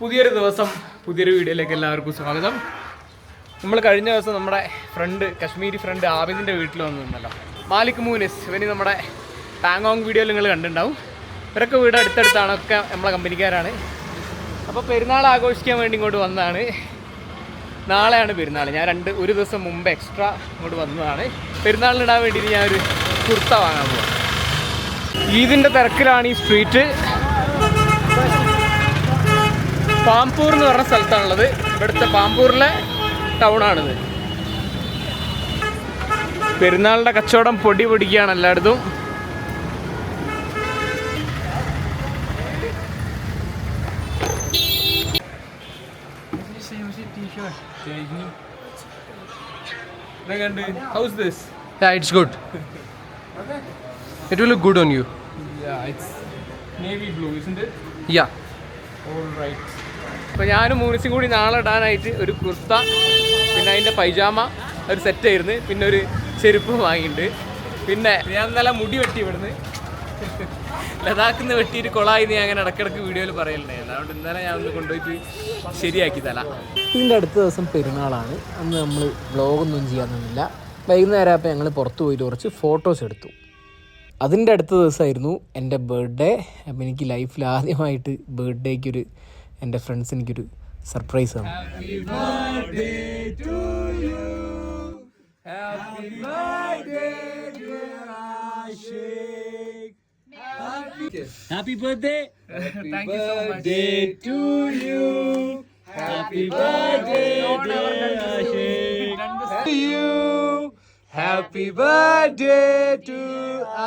പുതിയൊരു ദിവസം പുതിയൊരു വീഡിയോയിലേക്ക് എല്ലാവർക്കും സ്വാഗതം. നമ്മൾ കഴിഞ്ഞ ദിവസം നമ്മുടെ ഫ്രണ്ട് കശ്മീരി ഫ്രണ്ട് ആബിദിന്റെ വീട്ടിൽ വന്നു നിന്നല്ലോ. മാലിക് മൂനിസ് ഇവന് നമ്മുടെ പാങ്ങോങ് വീഡിയോയിൽ നിങ്ങൾ കണ്ടിട്ടുണ്ടാവും. ഇവരൊക്കെ വീട് അടുത്തടുത്താണ് ഒക്കെ നമ്മളെ കമ്പനിക്കാരാണ്. അപ്പോൾ പെരുന്നാൾ ആഘോഷിക്കാൻ വേണ്ടി ഇങ്ങോട്ട് വന്നതാണ്. നാളെയാണ് പെരുന്നാൾ ഞാൻ രണ്ട് ഒരു ദിവസം മുമ്പ് എക്സ്ട്രാ ഇങ്ങോട്ട് വന്നതാണ്. പെരുന്നാളിനിടാൻ വേണ്ടിയിട്ട് ഞാനൊരു കുർത്ത വാങ്ങാൻ പോകും ഈദിന്റെ തിരക്കിലാണ് ഈ സ്ട്രീറ്റ് പാമ്പൂർ എന്ന് പറഞ്ഞ സ്ഥലത്താണുള്ളത് ഇവിടുത്തെ പാമ്പൂരിലെ ടൗൺ ആണിത് പെരുന്നാളിന്റെ കച്ചവടം പൊടി പൊടിക്കുകയാണ് എല്ലായിടത്തും How's this? Yeah, it's good. It will look good on you. Yeah, it's navy blue, isn't it? Yeah. അപ്പോൾ ഞാനും മൂണിസും കൂടി നാളെ ഇടാനായിട്ട് ഒരു കുർത്ത പിന്നെ അതിന്റെ പൈജാമ ഒരു സെറ്റ് ആയിരുന്നു. പിന്നെ ഒരു ചെരുപ്പ് വാങ്ങിയിട്ടുണ്ട്. പിന്നെ ഞാൻ നല്ല മുടി വെട്ടി ഇവിടുന്ന്. ലഡാക്കിൽ നിന്ന് വെട്ടിയിട്ട് കൊളായി ഞാൻ അങ്ങനെ ഇടക്കിടക്ക് വീഡിയോയിൽ പറയലുണ്ടായിരുന്നു. അതുകൊണ്ട് ഇന്നലെ ഞാൻ ഒന്ന് കൊണ്ടുപോയിട്ട് ശരിയാക്കി തല. ഇതിന്റെ അടുത്ത ദിവസം പെരുന്നാളാണ്. അന്ന് നമ്മൾ വ്ളോഗൊന്നും ചെയ്യാൻ നിന്നില്ല വൈകുന്നേരം ആയപ്പോൾ ഞങ്ങൾ പുറത്ത് പോയിട്ട് കുറച്ച് ഫോട്ടോസ് എടുത്തു. അതിന്റെ അടുത്ത ദിവസമായിരുന്നു എന്റെ ബർത്ത്ഡേ അപ്പം എനിക്ക് ലൈഫിൽ ആദ്യമായിട്ട് ബർത്ത്ഡേക്ക് ഒരു എന്റെ ഫ്രണ്ട്സ് എനിക്കൊരു സർപ്രൈസ് തന്നു Happy birthday! Thank you so much to you! Happy birthday, രണ്ട് you! Happy birthday to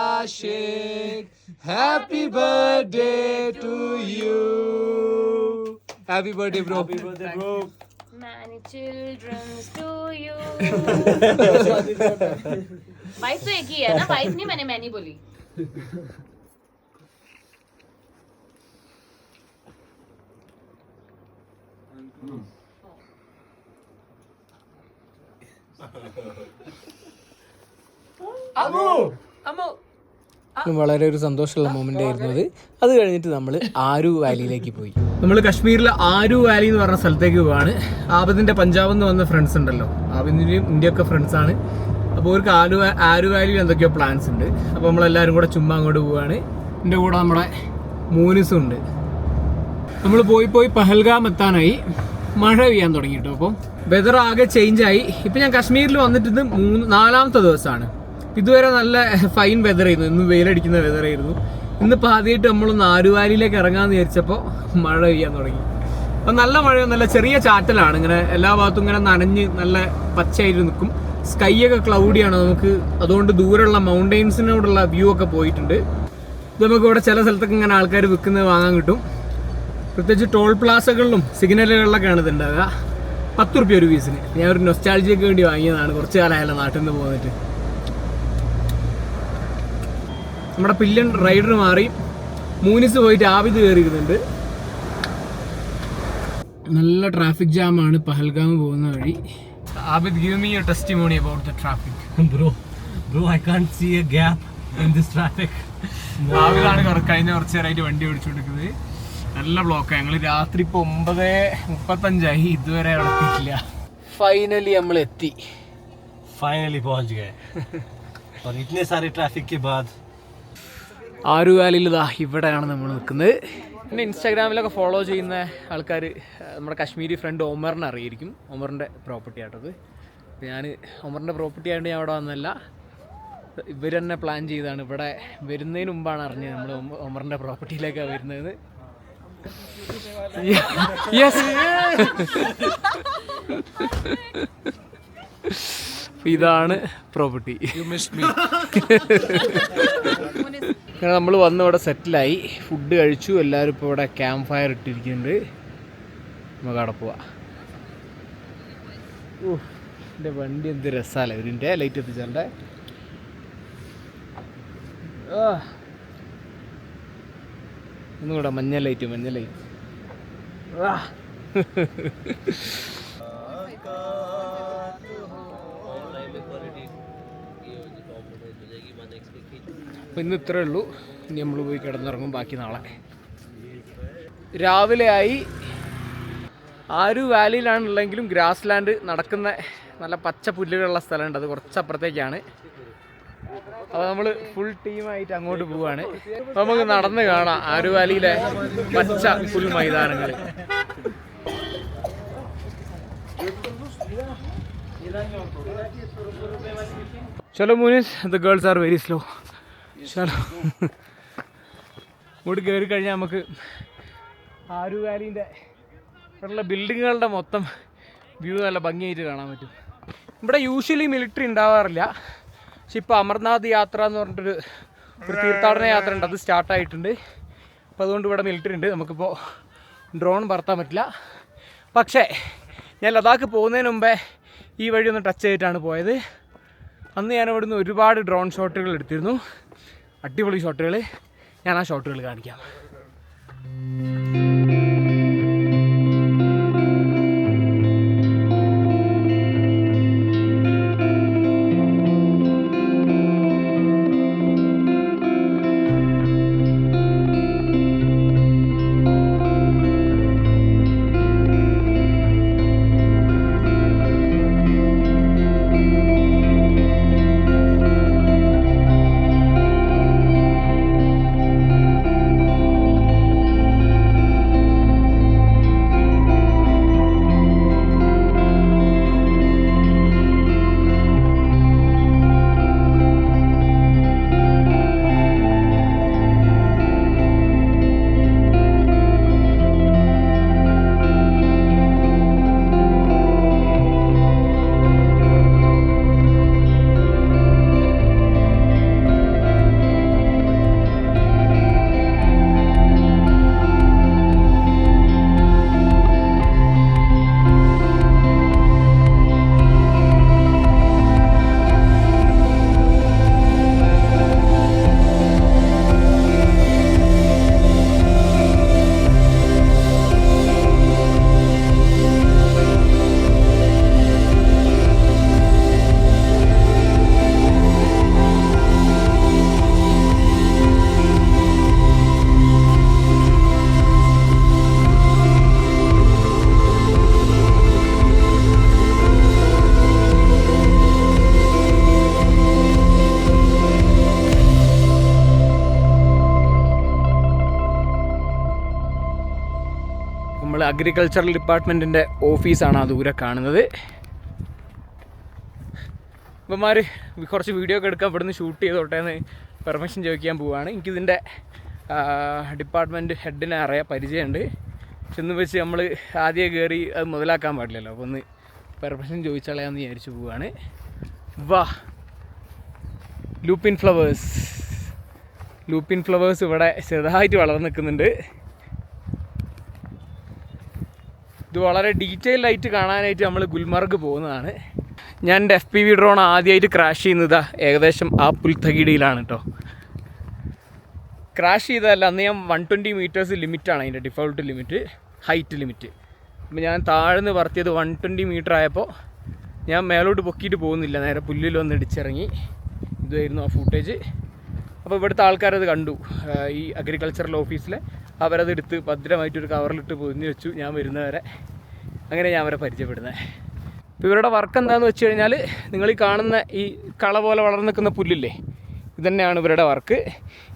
Ashik! Happy birthday to you! Happy birthday, bro! Happy birthday, bro! Many children's to you. Wife तो एक ही है ना wife नहीं मैंने many बोली വളരെ ഒരു സന്തോഷമുള്ള മൊമെൻ്റ് ആയിരുന്നു അത് അത് കഴിഞ്ഞിട്ട് നമ്മൾ ആരു വാലിയിലേക്ക് പോയി നമ്മൾ കശ്മീരിലെ ആരു വാലി എന്ന് പറഞ്ഞ സ്ഥലത്തേക്ക് പോവാണ്. ആബദിന്റെ പഞ്ചാബിൽ നിന്ന് വന്ന ഫ്രണ്ട്സ് ഉണ്ടല്ലോ. ആബിന്റെയും ഇന്ത്യയൊക്കെ ഫ്രണ്ട്സ് ആണ്. അപ്പോൾ അവർക്ക് ആലു ആരു വാലിയിൽ എന്തൊക്കെയോ പ്ലാൻസ് ഉണ്ട്. അപ്പോൾ നമ്മളെല്ലാവരും കൂടെ ചുമ്മാ അങ്ങോട്ട് പോവുകയാണ് എന്റെ കൂടെ നമ്മുടെ മൂനിസും ഉണ്ട്. നമ്മൾ പോയി പോയി പഹൽഗാം എത്താനായി. മഴ പെയ്യാൻ തുടങ്ങി കേട്ടോ അപ്പോൾ വെതർ ആകെ ചേഞ്ച് ആയി. ഇപ്പം ഞാൻ കശ്മീരിൽ വന്നിട്ട് മൂന്ന് നാലാമത്തെ ദിവസമാണ് ഇതുവരെ നല്ല ഫൈൻ വെതർ ആയിരുന്നു. ഇന്ന് വെയിലടിക്കുന്ന വെതർ ആയിരുന്നു. ഇന്നിപ്പോൾ ആദ്യമായിട്ട് നമ്മൾ നാരുവാലിയിലേക്ക് ഇറങ്ങാമെന്ന് വിചാരിച്ചപ്പോൾ മഴ പെയ്യാൻ തുടങ്ങി. അപ്പം നല്ല മഴയൊന്നുമല്ല ചെറിയ ചാറ്റലാണ്. ഇങ്ങനെ എല്ലാ ഭാഗത്തും ഇങ്ങനെ നനഞ്ഞ് നല്ല പച്ചയായിട്ട് നിൽക്കും സ്കൈ ഒക്കെ ക്ലൗഡിയാണ് നമുക്ക് അതുകൊണ്ട് ദൂരെയുള്ള മൗണ്ടെയിൻസിനോടുള്ള വ്യൂ ഒക്കെ പോയിട്ടുണ്ട്. ഇത് നമുക്ക് ഇവിടെ ചില സ്ഥലത്തൊക്കെ ഇങ്ങനെ ആൾക്കാർ വിൽക്കുന്നത് വാങ്ങാൻ കിട്ടും. പ്രത്യേകിച്ച് ടോൾ പ്ലാസകളിലും സിഗ്നലുകളിലൊക്കെയാണ് ഇതുണ്ടാവുക. പത്ത് റുപ്യ ഒരു പീസിന് ഞാൻ ഒരു നൊസ്റ്റാൾജിയൊക്കെ വേണ്ടി വാങ്ങിയതാണ്. കുറച്ച് കാലമായല്ലോ നാട്ടിൽ നിന്ന് പോന്നിട്ട്. നമ്മുടെ പില്ലൻ റൈഡർ മാറി മൂനിസ് പോയിട്ട് ആവിത് കയറിയിരുന്നുണ്ട് നല്ല ട്രാഫിക് ജാമാണ് പഹൽഗാം പോകുന്ന വഴി Abid give me your testimony about the traffic Bro, bro, I can't see a gap in this traffic. ആവിതാണ് കുറ- കഴിഞ്ഞ കുറച്ച് നേരമായിട്ട് വണ്ടി ഓടിച്ചുകൊണ്ടിരിക്കുന്നത് നല്ല ബ്ലോക്കാണ് ഞങ്ങൾ രാത്രി ഇപ്പോൾ ഒമ്പത് മുപ്പത്തഞ്ചായി ഇതുവരെ അവിടെ എത്തിയിട്ടില്ല ഫൈനലി നമ്മൾ എത്തി Finally पहुंच गए और इतने सारे ट्रैफिक के बाद ആരുവാലിയിൽ ഇതാ ഇവിടെയാണ് നമ്മൾ നിൽക്കുന്നത്. പിന്നെ ഇൻസ്റ്റാഗ്രാമിലൊക്കെ ഫോളോ ചെയ്യുന്ന ആൾക്കാർ നമ്മുടെ കശ്മീരി ഫ്രണ്ട് ഒമറിനെ അറിയിരിക്കും ഒമറിന്റെ പ്രോപ്പർട്ടി ആയിട്ടത് ഞാൻ ഒമറിന്റെ പ്രോപ്പർട്ടി ആയതുകൊണ്ട് ഞാൻ അവിടെ വന്നല്ല ഇവർ തന്നെ പ്ലാൻ ചെയ്താണ്. ഇവിടെ വരുന്നതിന് മുമ്പാണ് അറിഞ്ഞത് നമ്മൾ ഒമറിന്റെ പ്രോപ്പർട്ടിയിലേക്കാണ് വരുന്നത്. യെസ് ഇതാണ് പ്രോപ്പർട്ടി അങ്ങനെ നമ്മൾ വന്ന് ഇവിടെ സെറ്റിലായി ഫുഡ് കഴിച്ചു. എല്ലാവരും ഇപ്പോൾ ഇവിടെ ക്യാമ്പ് ഫയർ ഇട്ടിരിക്കുന്നുണ്ട്. നമുക്ക് അവിടെ പോവാം. ഓ എന്റെ വണ്ടി എന്ത് രസമല്ല ഇവരിന്റെ ലൈറ്റ് എത്തിച്ചാണ്ട് ഒന്നുകൂടെ മഞ്ഞ ലൈറ്റ് മഞ്ഞ ലൈറ്റ് അപ്പോൾ ഇന്ന് ഇത്രേ ഉള്ളൂ. ഇനി നമ്മൾ പോയി കിടന്നിറങ്ങും. ബാക്കി നാളെ. രാവിലെ ആയി ആരു വാലിയിലാണുള്ളെങ്കിലും ഗ്രാസ് ലാൻഡ് നടക്കുന്ന നല്ല പച്ച പുല്ലുകളുള്ള സ്ഥലമുണ്ട്. അത് കുറച്ചപ്പുറത്തേക്കാണ്. അപ്പോൾ നമ്മൾ ഫുൾ ടീമായിട്ട് അങ്ങോട്ട് പോവാണ്. അപ്പോൾ നമുക്ക് നടന്ന് കാണാം. ആരു വാലിയിലെ പച്ച പുൽ മൈതാനങ്ങൾ. ചലോ Moonis the girls are very slow ഇങ്ങോട്ട് കയറി കഴിഞ്ഞാൽ നമുക്ക് ആരു വാലിന്റെ ഇവിടെയുള്ള ബിൽഡിങ്ങുകളുടെ മൊത്തം വ്യൂ നല്ല ഭംഗിയായിട്ട് കാണാൻ പറ്റും. ഇവിടെ യൂഷ്വലി മിലിറ്ററി ഉണ്ടാവാറില്ല. പക്ഷെ ഇപ്പോൾ അമർനാഥ് യാത്ര എന്ന് പറഞ്ഞിട്ടൊരു ഒരു തീർത്ഥാടന യാത്ര ഉണ്ട്. അത് സ്റ്റാർട്ടായിട്ടുണ്ട് അപ്പോൾ അതുകൊണ്ട് ഇവിടെ മിലിറ്ററി ഉണ്ട്. നമുക്കിപ്പോൾ ഡ്രോൺ പറത്താൻ പറ്റില്ല. പക്ഷേ ഞാൻ ലഡാക്ക് പോകുന്നതിന് മുമ്പേ ഈ വഴി ഒന്ന് ടച്ച് ചെയ്തിട്ടാണ് പോയത്. അന്ന് ഞാൻ ഇവിടുന്ന് ഒരുപാട് ഡ്രോൺ ഷോട്ടുകൾ എടുത്തിരുന്നു. അടിപൊളി ഷോട്ടുകൾ ഞാൻ ആ ഷോട്ടുകൾ കാണിക്കാം. അഗ്രികൾച്ചറൽ ഡിപ്പാർട്ട്മെന്റിന്റെ ഓഫീസാണ് ആ ദൂരെ കാണുന്നത്. ഇവന്മാർ കുറച്ച് വീഡിയോ ഒക്കെ എടുക്കാൻ ഇവിടുന്ന് ഷൂട്ട് ചെയ്തോട്ടെ എന്ന് പെർമിഷൻ ചോദിക്കാൻ പോവുകയാണ് എനിക്കിതിന്റെ ഡിപ്പാർട്ട്മെന്റ് ഹെഡിനെ അറിയാൻ പരിചയമുണ്ട്. ചെന്ന് വെച്ച് നമ്മൾ ആദ്യം കയറി അത് മുതലാക്കാൻ പാടില്ലല്ലോ. അപ്പോൾ ഒന്ന് പെർമിഷൻ ചോദിച്ചാളെയാന്ന് വിചാരിച്ചു പോവുകയാണ് വാ. ലൂപ്പിൻ ഫ്ലവേഴ്സ് ലൂപ്പിൻ ഫ്ലവേഴ്സ് ഇവിടെ ചെറുതായിട്ട് വളർന്നു നിൽക്കുന്നുണ്ട്. ഇത് വളരെ ഡീറ്റെയിൽഡ് ആയിട്ട് കാണാനായിട്ട് നമ്മൾ ഗുൽമർഗ് പോകുന്നതാണ്. ഞാൻ എന്റെ എഫ് പി വി ഡ്രോൺ ആദ്യമായിട്ട് ക്രാഷ് ചെയ്യുന്നതാ. ഏകദേശം ആ പുൽത്തകിടിയിലാണ് കേട്ടോ ക്രാഷ് ചെയ്തതല്ല അന്ന് ഞാൻ വൺ ട്വന്റി മീറ്റേഴ്സ് ലിമിറ്റാണ് അതിന്റെ ഡിഫോൾട്ട് ലിമിറ്റ് ഹൈറ്റ് ലിമിറ്റ് അപ്പോൾ ഞാൻ താഴ്ന്ന് പറത്തിയത് വൺ ട്വന്റി മീറ്റർ ആയപ്പോൾ ഞാൻ മേലോട്ട് പൊക്കിയിട്ട് പോകുന്നില്ല. നേരെ പുല്ലിൽ വന്ന് ഇടിച്ചിറങ്ങി. ഇതായിരുന്നു ആ ഫൂട്ടേജ് അപ്പോൾ ഇവിടുത്തെ ആൾക്കാരത് കണ്ടു. ഈ അഗ്രികൾച്ചറൽ ഓഫീസിലെ അവരത് എടുത്ത് ഭദ്രമായിട്ടൊരു കവറിലിട്ട് പൊതിഞ്ഞ് വെച്ചു. ഞാൻ വരുന്നവരെ അങ്ങനെ ഞാൻ അവരെ പരിചയപ്പെടുന്നത് ഇപ്പോൾ ഇവരുടെ വർക്ക് എന്താണെന്ന് വെച്ച് കഴിഞ്ഞാൽ നിങ്ങൾ ഈ കാണുന്ന ഈ കള പോലെ വളർന്നു നിൽക്കുന്ന പുല്ലില്ലേ? ഇതന്നെയാണ് ഇവരുടെ വർക്ക്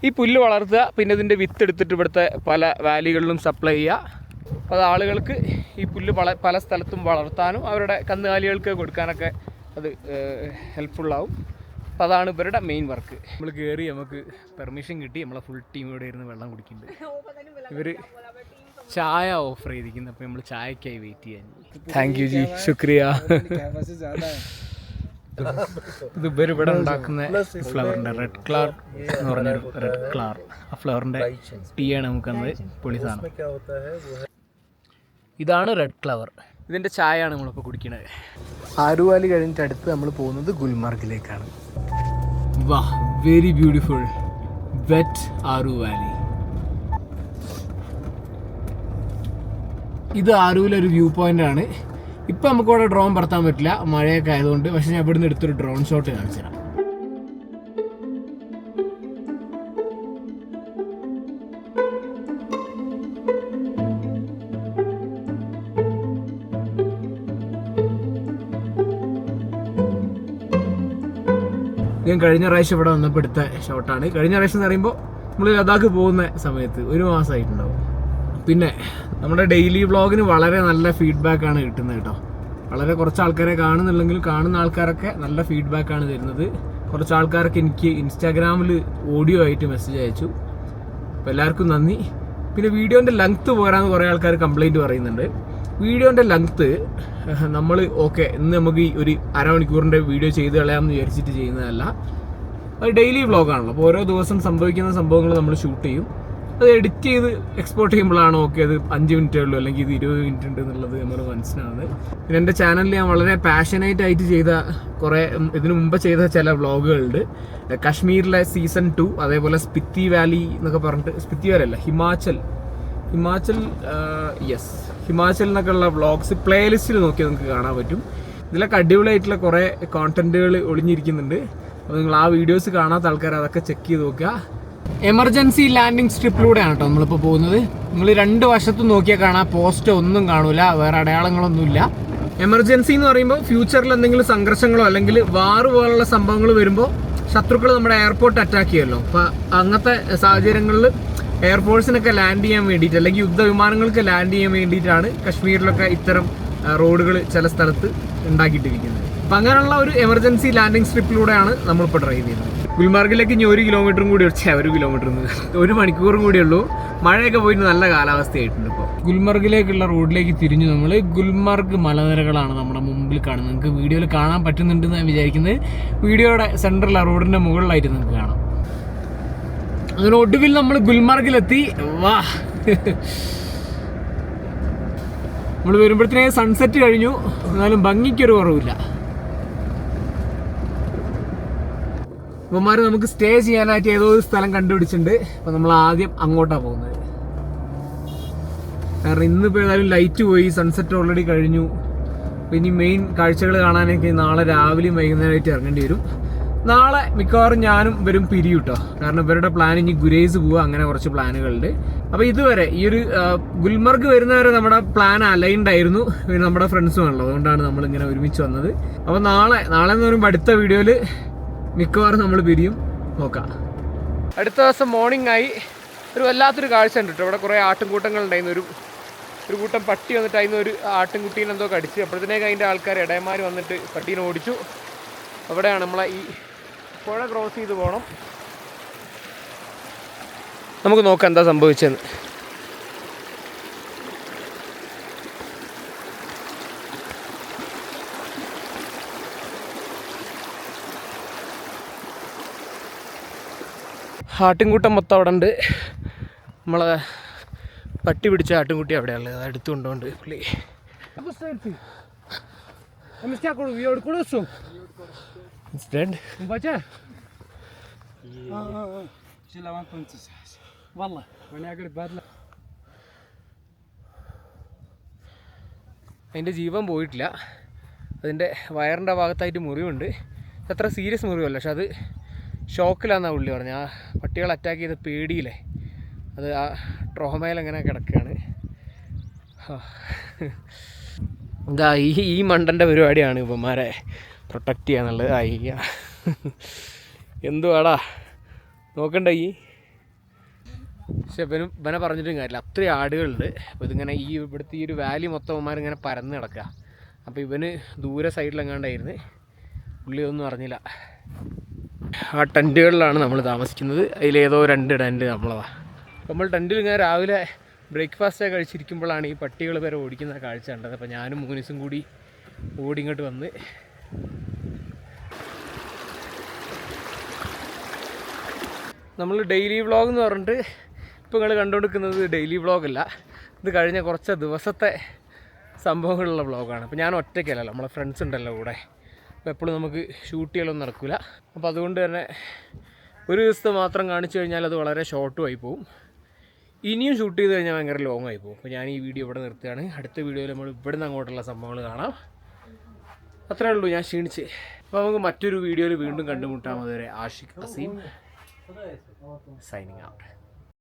ഈ പുല്ല് വളർത്തുക പിന്നെ ഇതിന്റെ വിത്ത് എടുത്തിട്ട് ഇവിടുത്തെ പല വാലികളിലും സപ്ലൈ ചെയ്യുക. അപ്പോൾ അത് ആളുകൾക്ക് ഈ പുല്ല് പല പല സ്ഥലത്തും വളർത്താനും അവരുടെ കന്നുകാലികൾക്ക് കൊടുക്കാനൊക്കെ അത് ഹെൽപ്ഫുള്ളാവും അപ്പോൾ അതാണ് ഇവരുടെ മെയിൻ വർക്ക് നമ്മൾ കയറി നമുക്ക് പെർമിഷൻ കിട്ടി. നമ്മളെ ഫുൾ ടീം ഇവിടെ ഇരുന്ന് വെള്ളം കുടിക്കുന്നുണ്ട്. ഇവർ ചായ ഓഫർ ചെയ്തിരിക്കുന്നത് അപ്പോൾ നമ്മൾ ചായക്കായി വെയിറ്റ് ചെയ്യാൻ. താങ്ക് യു ജി ശുക്രിയ. ഇത് ഇവർ ഇവിടെ ഉണ്ടാക്കുന്ന ഫ്ലവറിന്റെ റെഡ് ക്ലാർ എന്ന് പറഞ്ഞൊരു റെഡ് ക്ലാർ ആ ഫ്ലവറിന്റെ ടീ ആണ് നമുക്കന്ന് പൊളി സാധനം. ഇതാണ് റെഡ് ഫ്ലവർ ഇതിന്റെ ചായയാണ് നമ്മളിപ്പോൾ കുടിക്കുന്നത് ആരുവാലി കഴിഞ്ഞിട്ട് അടുത്ത് നമ്മൾ പോകുന്നത് ഗുൽമാർഗിലേക്കാണ്. വാ very beautiful wet Aru valley ഇത് ആറുവിലെ ഒരു വ്യൂ പോയിന്റ് ആണ്. ഇപ്പം നമുക്ക് ഇവിടെ ഡ്രോൺ പറത്താൻ പറ്റില്ല. മഴയൊക്കെ ആയതുകൊണ്ട്. പക്ഷെ ഞാൻ ഇവിടുന്ന് എടുത്തൊരു ഡ്രോൺ ഷോട്ട് കാണിച്ചു തരാം ഞാൻ കഴിഞ്ഞ പ്രാവശ്യം ഇവിടെ വന്നപ്പോൾ എടുത്ത ഷോട്ടാണ് കഴിഞ്ഞ പ്രാവശ്യം എന്ന് പറയുമ്പോൾ നമ്മൾ ലഡാക്ക് പോകുന്ന സമയത്ത് ഒരു മാസമായിട്ടുണ്ടാവും പിന്നെ നമ്മുടെ ഡെയിലി വ്ളോഗിന് വളരെ നല്ല ഫീഡ്ബാക്ക് ആണ് കിട്ടുന്നത് കേട്ടോ. വളരെ കുറച്ച് ആൾക്കാരെ കാണുന്നുണ്ടെങ്കിൽ കാണുന്ന ആൾക്കാരൊക്കെ നല്ല ഫീഡ്ബാക്ക് ആണ് തരുന്നത്. കുറച്ച് ആൾക്കാരൊക്കെ എനിക്ക് ഇൻസ്റ്റാഗ്രാമിൽ ഓഡിയോ ആയിട്ട് മെസ്സേജ് അയച്ചു. അപ്പോൾ എല്ലാവർക്കും നന്ദി. പിന്നെ വീഡിയോന്റെ ലെങ്ത്ത് പോരാന്ന് കുറേ ആൾക്കാർ കംപ്ലൈന്റ് പറയുന്നുണ്ട്. വീഡിയോന്റെ ലെങ്ത്ത് നമ്മൾ ഓക്കെ ഇന്ന് നമുക്ക് ഈ ഒരു അരമണിക്കൂറിന്റെ വീഡിയോ ചെയ്ത് കളയാമെന്ന് വിചാരിച്ചിട്ട് ചെയ്യുന്നതല്ല. അത് ഡെയിലി വ്ളോഗാണല്ലോ അപ്പോൾ ഓരോ ദിവസം സംഭവിക്കുന്ന സംഭവങ്ങൾ നമ്മൾ ഷൂട്ട് ചെയ്യും. അത് എഡിറ്റ് ചെയ്ത് എക്സ്പോർട്ട് ചെയ്യുമ്പോഴാണ് ഓക്കെ അത് അഞ്ച് മിനിറ്റേ ഉള്ളൂ അല്ലെങ്കിൽ ഇത് ഇരുപത് മിനിറ്റ് ഉണ്ട് എന്നുള്ളത് നമ്മൾ മനസ്സിലാവുന്നത് പിന്നെ എന്റെ ചാനലിൽ ഞാൻ വളരെ പാഷനേറ്റ് ആയിട്ട് ചെയ്ത കുറേ ഇതിനു മുമ്പ് ചെയ്ത ചില വ്ളോഗുകളുണ്ട് കശ്മീരിലെ സീസൺ ടു അതേപോലെ സ്പിത്തി വാലി എന്നൊക്കെ പറഞ്ഞിട്ട് സ്പിത്തി വാലി അല്ല ഹിമാചൽ. ഹിമാചൽ യെസ് ഹിമാചൽ നിന്നൊക്കെയുള്ള വ്ളോഗ്സ് പ്ലേലിസ്റ്റിൽ നോക്കിയാൽ നിങ്ങൾക്ക് കാണാൻ പറ്റും. ഇതിലൊക്കെ അടിപൊളിയായിട്ടുള്ള കുറേ കോണ്ടന്റുകൾ ഒളിഞ്ഞിരിക്കുന്നുണ്ട്. അപ്പോൾ നിങ്ങൾ ആ വീഡിയോസ് കാണാത്ത ആൾക്കാർ അതൊക്കെ ചെക്ക് ചെയ്ത് നോക്കുക. എമർജൻസി ലാൻഡിംഗ് സ്ട്രിപ്പിലൂടെയാണ് കേട്ടോ നമ്മളിപ്പോൾ പോകുന്നത്. നിങ്ങൾ രണ്ട് വശത്തും നോക്കിയാൽ കാണാം. പോസ്റ്റ് ഒന്നും കാണൂല. വേറെ അടയാളങ്ങളൊന്നുമില്ല. എമർജൻസി എന്ന് പറയുമ്പോൾ ഫ്യൂച്ചറിൽ എന്തെങ്കിലും സംഘർഷങ്ങളോ അല്ലെങ്കിൽ വാറ് പോലുള്ള സംഭവങ്ങൾ വരുമ്പോൾ ശത്രുക്കൾ നമ്മുടെ എയർപോർട്ട് അറ്റാക്ക് ചെയ്യുമല്ലോ. അപ്പോൾ അങ്ങനത്തെ സാഹചര്യങ്ങളിൽ എയർഫോഴ്സിനൊക്കെ ലാൻഡ് ചെയ്യാൻ വേണ്ടിയിട്ട് അല്ലെങ്കിൽ യുദ്ധവിമാനങ്ങൾക്ക് ലാൻഡ് ചെയ്യാൻ വേണ്ടിയിട്ടാണ് കശ്മീരിലൊക്കെ ഇത്തരം റോഡുകൾ ചില സ്ഥലത്ത് ഉണ്ടാക്കിയിട്ടിരിക്കുന്നത്. അപ്പം അങ്ങനെയുള്ള ഒരു എമർജൻസി ലാൻഡിംഗ് സ്ട്രിപ്പിലൂടെയാണ് നമ്മളിപ്പോൾ ഡ്രൈവ് ചെയ്യുന്നത്. ഗുൽമാർഗിലേക്ക് ഇനി ഒരു കിലോമീറ്ററും കൂടി ഛെ, ഒരു കിലോമീറ്റർ ഒരു മണിക്കൂറും കൂടിയുള്ളൂ മഴയൊക്കെ പോയിട്ട് നല്ല കാലാവസ്ഥയായിട്ടുണ്ട് ഇപ്പോൾ ഗുൽമർഗിലേക്കുള്ള റോഡിലേക്ക് തിരിഞ്ഞു നമ്മൾ ഗുൽമർഗ് മലനിരകളാണ് നമ്മുടെ മുമ്പിൽ കാണുന്നത്. നിങ്ങൾക്ക് വീഡിയോയിൽ കാണാൻ പറ്റുന്നുണ്ടെന്ന് ഞാൻ വിചാരിക്കുന്നത്. വീഡിയോയുടെ സെന്ററിൽ റോഡിന്റെ മുകളിലായിട്ട് നിങ്ങൾക്ക് കാണാം. അങ്ങനെ ഒടുവിൽ നമ്മൾ ഗുൽമാർഗിലെത്തി. വാ. നമ്മൾ വരുമ്പോഴത്തേനേ സൺസെറ്റ് കഴിഞ്ഞു. എന്നാലും ഭംഗിക്കൊരു കുറവില്ല. ഇവന്മാർ നമുക്ക് സ്റ്റേ ചെയ്യാനായിട്ട് ഏതോ ഒരു സ്ഥലം കണ്ടുപിടിച്ചിട്ടുണ്ട്. അപ്പൊ നമ്മൾ ആദ്യം അങ്ങോട്ടാ പോകുന്നത്. കാരണം ഇന്നിപ്പോ ഏതായാലും ലൈറ്റ് പോയി സൺസെറ്റ് ഓൾറെഡി കഴിഞ്ഞു. ഇനി മെയിൻ കാഴ്ചകൾ കാണാനൊക്കെ നാളെ രാവിലെയും വൈകുന്നേരമായിട്ട് ഇറങ്ങേണ്ടി വരും. നാളെ മിക്കവാറും ഞാനും വരും പിരിയൂട്ടോ. കാരണം ഇവരുടെ പ്ലാൻ ഇനി ഗുരേസ് പോവുക അങ്ങനെ കുറച്ച് പ്ലാനുകളുണ്ട് അപ്പോൾ ഇതുവരെ ഈ ഒരു ഗുൽമർഗ് വരുന്നവരെ നമ്മുടെ പ്ലാൻ അലൈൻഡ് ആയിരുന്നു. നമ്മുടെ ഫ്രണ്ട്സും ആണല്ലോ. അതുകൊണ്ടാണ് നമ്മൾ ഇങ്ങനെ ഒരുമിച്ച് വന്നത്. അപ്പോൾ നാളെ നാളെ എന്ന് പറയുമ്പോൾ അടുത്ത വീഡിയോയിൽ മിക്കവാറും നമ്മൾ പിരിയും. നോക്കാം. അടുത്ത ദിവസം മോർണിംഗ് ആയി. ഒരു വല്ലാത്തൊരു കാഴ്ച ഉണ്ട് കേട്ടോ ഇവിടെ കുറേ ആട്ടുംകൂട്ടങ്ങളുണ്ടായിരുന്നു ഒരു ഒരു കൂട്ടം പട്ടി വന്നിട്ട് അതിന് ഒരു ആട്ടിൻകുട്ടീനെന്തോ കടിച്ച്. അപ്പോഴത്തേക്ക് അതിന്റെ ആൾക്കാർ ഇടയന്മാർ വന്നിട്ട് പട്ടീനെ ഓടിച്ചു. അവിടെയാണ് നമ്മളെ ഈ പുഴ ക്രോസ് ചെയ്ത് പോകണം നമുക്ക് നോക്കാം എന്താ സംഭവിച്ചതെന്ന് ആട്ടിൻകൂട്ടം മൊത്തം അവിടെ ഉണ്ട്. നമ്മളെ പട്ടി പിടിച്ച ആട്ടിൻകുട്ടി അവിടെയുള്ളത് അത് എടുത്തു കൊണ്ടുകൊണ്ട് പുള്ളി. It's dead. അതിന്റെ ജീവൻ പോയിട്ടില്ല. അതിന്റെ വയറിന്റെ ഭാഗത്തായിട്ട് മുറിവുണ്ട്. അത്ര സീരിയസ് മുറിവല്ല. പക്ഷെ അത് ഷോക്കിലാന്നാണ് പുള്ളി പറഞ്ഞു ആ പട്ടികൾ അറ്റാക്ക് ചെയ്ത പേടിയില്ലേ? അത് ആ ട്രോമയിൽ അങ്ങനെ കിടക്കുകയാണ് എന്താ ഇതാ ഈ ഈ മണ്ടന്റെ പരിപാടിയാണ് ഇവന്മാരെ. പ്രൊട്ടക്റ്റ് ചെയ്യാന്നുള്ളത് അയ്യ എന്തുവാടാ? നോക്കണ്ട ഈ. പക്ഷെ ഇവനും ഇവനെ പറഞ്ഞിട്ടും കാര്യമില്ല. അത്രയും ആടുകളുണ്ട്. അപ്പോൾ ഇതിങ്ങനെ ഈ ഇവിടുത്തെ ഈ ഒരു വാലി മൊത്തം ഇങ്ങനെ പരന്ന് കിടക്കുക അപ്പോൾ ഇവന് ദൂരെ സൈഡിലെങ്ങാണ്ടായിരുന്നു പുള്ളി ഒന്നും അറിഞ്ഞില്ല. ആ ടെന്റുകളിലാണ് നമ്മൾ താമസിക്കുന്നത്. അതിലേതോ രണ്ട് ടെന്റ് നമ്മളതാ. നമ്മൾ ടെന്റിൽ ഇങ്ങനെ രാവിലെ ബ്രേക്ക്ഫാസ്റ്റ് കഴിച്ചിരിക്കുമ്പോഴാണ് ഈ പട്ടികൾ വരെ ഓടിക്കുന്ന കാഴ്ച കണ്ടത്. അപ്പോൾ ഞാനും മൂനിസും കൂടി ഓടി ഇങ്ങോട്ട് വന്ന് നമ്മൾ ഡെയിലി വ്ളോഗ് എന്ന് പറഞ്ഞിട്ട് ഇപ്പോൾ നിങ്ങൾ കണ്ടുകൊടുക്കുന്നത് ഡെയിലി വ്ളോഗല്ല ഇത് കഴിഞ്ഞ കുറച്ച് ദിവസത്തെ സംഭവങ്ങളുള്ള വ്ളോഗാണ്. അപ്പോൾ ഞാൻ ഒറ്റയ്ക്കല്ലല്ലോ നമ്മളെ ഫ്രണ്ട്സ് ഉണ്ടല്ലോ കൂടെ. അപ്പോൾ എപ്പോഴും നമുക്ക് ഷൂട്ട് ചെയ്യലൊന്നും നടക്കില്ല അപ്പോൾ അതുകൊണ്ട് തന്നെ ഒരു ദിവസത്തെ മാത്രം കാണിച്ചു കഴിഞ്ഞാൽ അത് വളരെ ഷോർട്ടും പോകും ഇനിയും ഷൂട്ട് ചെയ്ത് കഴിഞ്ഞാൽ ഭയങ്കര ലോങ് ആയി പോകും അപ്പോൾ ഞാൻ ഈ വീഡിയോ ഇവിടെ നിർത്തുകയാണ്. അടുത്ത വീഡിയോയിൽ നമ്മൾ ഇവിടുന്ന് അങ്ങോട്ടുള്ള സംഭവങ്ങൾ കാണാം. അത്രേ ഉള്ളൂ ഞാൻ ക്ഷീണിച്ച്. അപ്പോൾ നമുക്ക് മറ്റൊരു വീഡിയോയിൽ വീണ്ടും കണ്ടുമുട്ടാം. അതുവരെ ആഷിഖ് അസീം സൈനിങ് ഔട്ട്